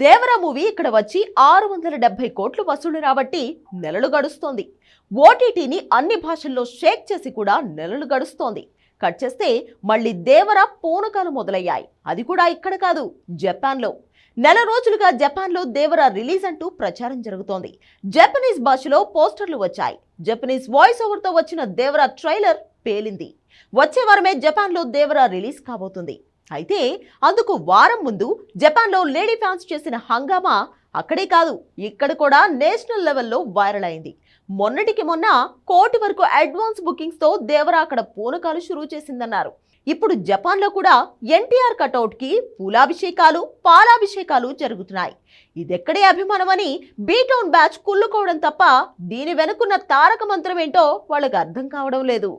Devara movie ఇక్కడ వచ్చి ఆరు వందల డెబ్బై కోట్లు వసూళ్ళు రాబట్టి నెలలు గడుస్తోంది. ఓటీటీని అన్ని భాషల్లో షేక్ చేసి కూడా నెలలు గడుస్తోంది. కట్ చేస్తే మళ్ళీ దేవర పూనకాలు మొదలయ్యాయి. అది కూడా ఇక్కడ కాదు జపాన్లో. నెల రోజులుగా జపాన్లో దేవర రిలీజ్ అంటూ ప్రచారం జరుగుతోంది. జపనీస్ భాషలో పోస్టర్లు వచ్చాయి. జపనీస్ వాయిస్ ఓవర్తో వచ్చిన దేవర ట్రైలర్ పేలింది. వచ్చే వారమే జపాన్లో దేవర రిలీజ్ కాబోతుంది. అయితే అందుకు వారం ముందు జపాన్లో లేడీ ఫ్యాన్స్ చేసిన హంగామా అక్కడే కాదు ఇక్కడ కూడా నేషనల్ లెవెల్లో వైరల్ అయింది. మొన్నటికి మొన్న కోటి వరకు అడ్వాన్స్ బుకింగ్స్తో దేవరా అక్కడ పూనకాలు షురూ చేసిందన్నారు. ఇప్పుడు జపాన్లో కూడా ఎన్టీఆర్ కటౌట్కి పూలాభిషేకాలు పాలాభిషేకాలు జరుగుతున్నాయి. ఇదెక్కడే అభిమానమని బీటౌన్ బ్యాచ్ కుళ్ళుకోవడం తప్ప దీని వెనుకున్న తారక మంత్రం ఏంటో వాళ్ళకి అర్థం కావడం లేదు.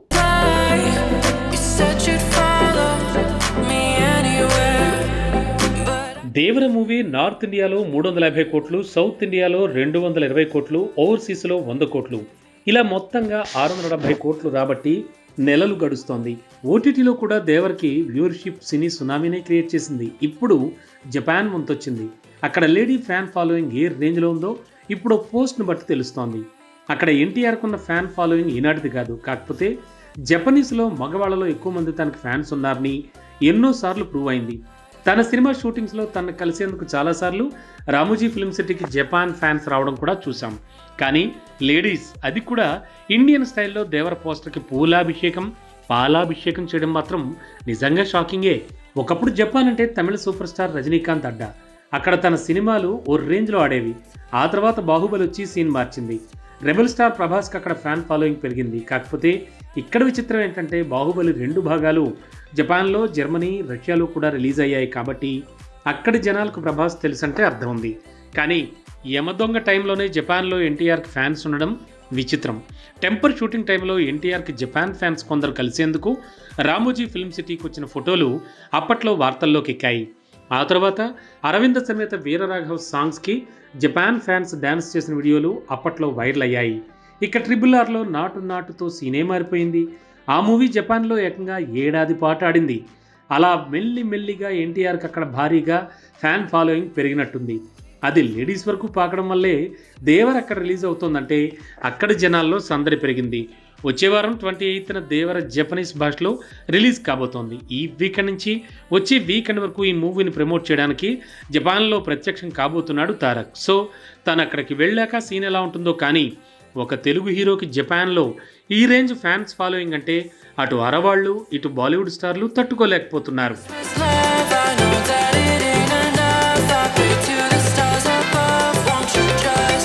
దేవర మూవీ నార్త్ ఇండియాలో మూడు వందల యాభై కోట్లు సౌత్ ఇండియాలో రెండు వందల ఇరవై కోట్లు ఓవర్సీస్లో వంద కోట్లు. ఇలా మొత్తంగా ఆరు వందల డెబ్బై కోట్లు రాబట్టి నెలలు గడుస్తోంది. ఓటీటీలో కూడా దేవర్కి వ్యూవర్షిప్ సినీ సునామీనే క్రియేట్ చేసింది. ఇప్పుడు జపాన్ ముంతొచ్చింది. అక్కడ లేడీ ఫ్యాన్ ఫాలోయింగ్ ఏ రేంజ్లో ఉందో ఇప్పుడు పోస్ట్ను బట్టి తెలుస్తోంది. అక్కడ ఎన్టీఆర్కున్న ఫ్యాన్ ఫాలోయింగ్ ఈనాటిది కాదు. కాకపోతే జపనీస్లో మగవాళ్ళలో ఎక్కువ మంది తనకు ఫ్యాన్స్ ఉన్నారని ఎన్నోసార్లు ప్రూవ్ అయింది. తన సినిమా షూటింగ్స్లో తనను కలిసేందుకు చాలాసార్లు రామోజీ ఫిల్మ్ సిటీకి జపాన్ ఫ్యాన్స్ రావడం కూడా చూసాం కానీ లేడీస్ అది కూడా ఇండియన్ స్టైల్లో దేవర పోస్టర్కి పూలాభిషేకం పాలాభిషేకం చేయడం మాత్రం నిజంగా షాకింగే. ఒకప్పుడు జపాన్ అంటే తమిళ సూపర్ స్టార్ రజనీకాంత్ అడ్డా. అక్కడ తన సినిమాలు ఓ రేంజ్లో ఆడేవి. ఆ తర్వాత బాహుబలి వచ్చి సీన్ మార్చింది. రెబల్ స్టార్ ప్రభాస్కి అక్కడ ఫ్యాన్ ఫాలోయింగ్ పెరిగింది. కాకపోతే ఇక్కడ విచిత్రం ఏంటంటే బాహుబలి రెండు భాగాలు జపాన్లో జర్మనీ రష్యాలో కూడా రిలీజ్ అయ్యాయి కాబట్టి అక్కడి జనాలకు ప్రభాస్ తెలుసంటే అర్థం ఉంది. కానీ యమదొంగ టైంలోనే జపాన్లో ఎన్టీఆర్కి ఫ్యాన్స్ ఉండడం విచిత్రం. టెంపర్ షూటింగ్ టైంలో ఎన్టీఆర్కి జపాన్ ఫ్యాన్స్ కొందరు కలిసేందుకు రామోజీ ఫిల్మ్ సిటీకి వచ్చిన ఫోటోలు అప్పట్లో వార్తల్లోకి ఎక్కాయి. ఆ తర్వాత అరవింద సమేత వీరరాఘవ్ సాంగ్స్కి జపాన్ ఫ్యాన్స్ డ్యాన్స్ చేసిన వీడియోలు అప్పట్లో వైరల్ అయ్యాయి. ఇక ట్రిబుల్ ఆర్లో నాటు నాటుతో సీనే మారిపోయింది. ఆ మూవీ జపాన్లో ఏకంగా ఏడాది పాటు ఆడింది. అలా మెల్లి మెల్లిగా ఎన్టీఆర్కి అక్కడ భారీగా ఫ్యాన్ ఫాలోయింగ్ పెరిగినట్టుంది. అది లేడీస్ వరకు పాకడం వల్లే దేవర్ అక్కడ రిలీజ్ అవుతోందంటే అక్కడి జనాల్లో సందడి పెరిగింది. వచ్చే వారం ట్వంటీ ఎయిత్న దేవర జపనీస్ భాషలో రిలీజ్ కాబోతోంది. ఈ వీకెండ్ నుంచి వచ్చే వీకెండ్ వరకు ఈ మూవీని ప్రమోట్ చేయడానికి జపాన్లో ప్రత్యక్షం కాబోతున్నాడు తారక్. సో తను అక్కడికి వెళ్ళాక సీన్ ఎలా ఉంటుందో కానీ ఒక తెలుగు హీరోకి జపాన్లో ఈ రేంజ్ ఫ్యాన్స్ ఫాలోయింగ్ అంటే అటు అరవాళ్ళు ఇటు బాలీవుడ్ స్టార్లు తట్టుకోలేకపోతున్నారు.